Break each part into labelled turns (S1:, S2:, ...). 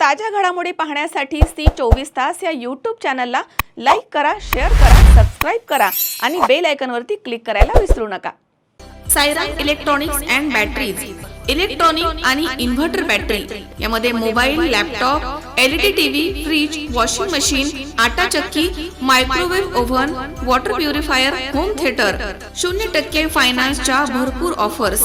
S1: ताज्या घडामोडी पाहण्यासाठी सी चोवीस तास या यूट्यूब चॅनलला लाईक करा शेअर करा सबस्क्राईब करा आणि बेल आयकॉनवरती क्लिक करायला विसरू नका. Sairam electronics and batteries electronic आणि इन्व्हर्टर बॅटरी यामध्ये mobile laptop LED TV fridge washing machine आटा चक्की microwave oven water purifier home theatre शून्य टक्के फायनान्सच्या भरपूर ऑफर्स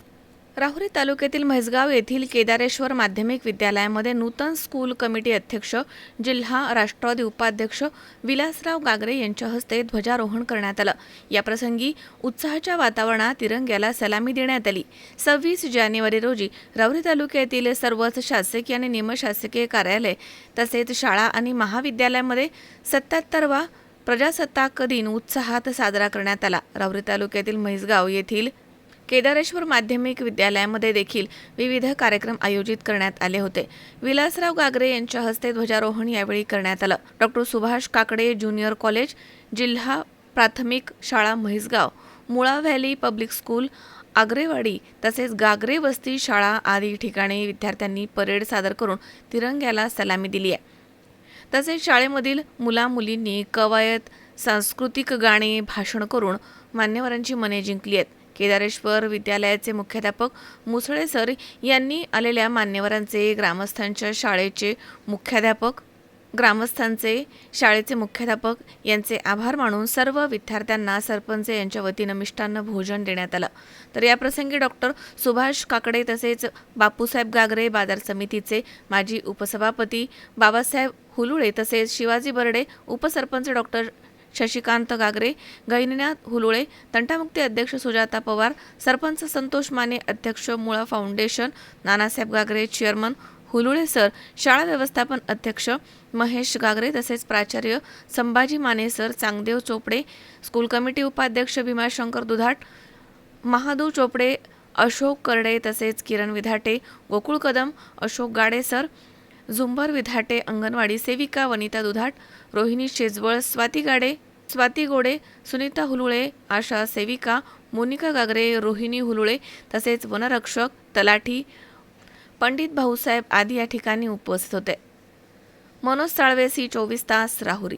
S1: राहुरी तालुक्यातील म्हैसगाव येथील केदारेश्वर माध्यमिक विद्यालयामध्ये नूतन स्कूल कमिटी अध्यक्ष जिल्हा राष्ट्रवादी उपाध्यक्ष विलासराव गागरे यांच्या हस्ते ध्वजारोहण करण्यात आलं. याप्रसंगी उत्साहाच्या वातावरणात तिरंग्याला सलामी देण्यात आली. सव्वीस जानेवारी रोजी राहुरी तालुक्यातील सर्वच शासकीय आणि निमशासकीय कार्यालय तसेच शाळा आणि महाविद्यालयामध्ये सत्याहत्तरवा प्रजासत्ताक दिन उत्साहात साजरा करण्यात आला. राहुरी तालुक्यातील म्हैसगाव येथील केदारेश्वर माध्यमिक विद्यालयामध्ये देखील विविध कार्यक्रम आयोजित करण्यात आले होते. विलासराव गागरे यांच्या हस्ते ध्वजारोहण यावेळी करण्यात आलं. Doctor Subhash Kakade junior college जिल्हा प्राथमिक शाळा Mhaisgaon Mula valley public school Agrewadi तसेच गागरे वस्ती शाळा आदी ठिकाणी विद्यार्थ्यांनी परेड सादर करून तिरंग्याला सलामी दिली आहे. तसेच शाळेमधील मुला मुलींनी कवायत सांस्कृतिक गाणे भाषण करून मान्यवरांची मने जिंकली आहेत. केदारेश्वर विद्यालयाचे मुख्याध्यापक मुसळे सर यांनी आलेल्या मान्यवरांचे ग्रामस्थांच्या शाळेचे मुख्याध्यापक ग्रामस्थांचे शाळेचे मुख्याध्यापक यांचे आभार मानून सर्व विद्यार्थ्यांना सरपंच यांच्या वतीनं मिष्टान्न भोजन देण्यात आलं. तर याप्रसंगी डॉक्टर सुभाष काकडे तसेच बापूसाहेब गागरे बाजार समितीचे माजी उपसभापती बाबासाहेब हुलुळे तसेच शिवाजी बर्डे उपसरपंच डॉक्टर शशिकांत गागरे गैनीनाथ हुलुळे तंटामुक्ती अध्यक्ष सुजाता पवार सरपंच संतोष माने अध्यक्ष Mula foundation Nanasaheb Gagare chairman Hulule sir शाळा व्यवस्थापन अध्यक्ष महेश गागरे तसेच प्राचार्य Sambhaji Mane sir Changdev Chopade school committee उपाध्यक्ष भीमाशंकर दुधाट महादेव चोपडे अशोक करडे तसेच किरण विधाटे गोकुळ कदम अशोक गाडे सर झुंबर विधाटे अंगणवाडी सेविका वनिता दुधाट रोहिणी शेजवळ स्वाती गाडे स्वाती गोडे सुनीता हुलुळे आशा सेविका मोनिका गागरे रोहिणी हुलुळे तसेच वनरक्षक तलाठी पंडित भाऊसाहेब आदी या ठिकाणी उपस्थित होते. मनोज साळवे सी चोवीस तास राहुरी.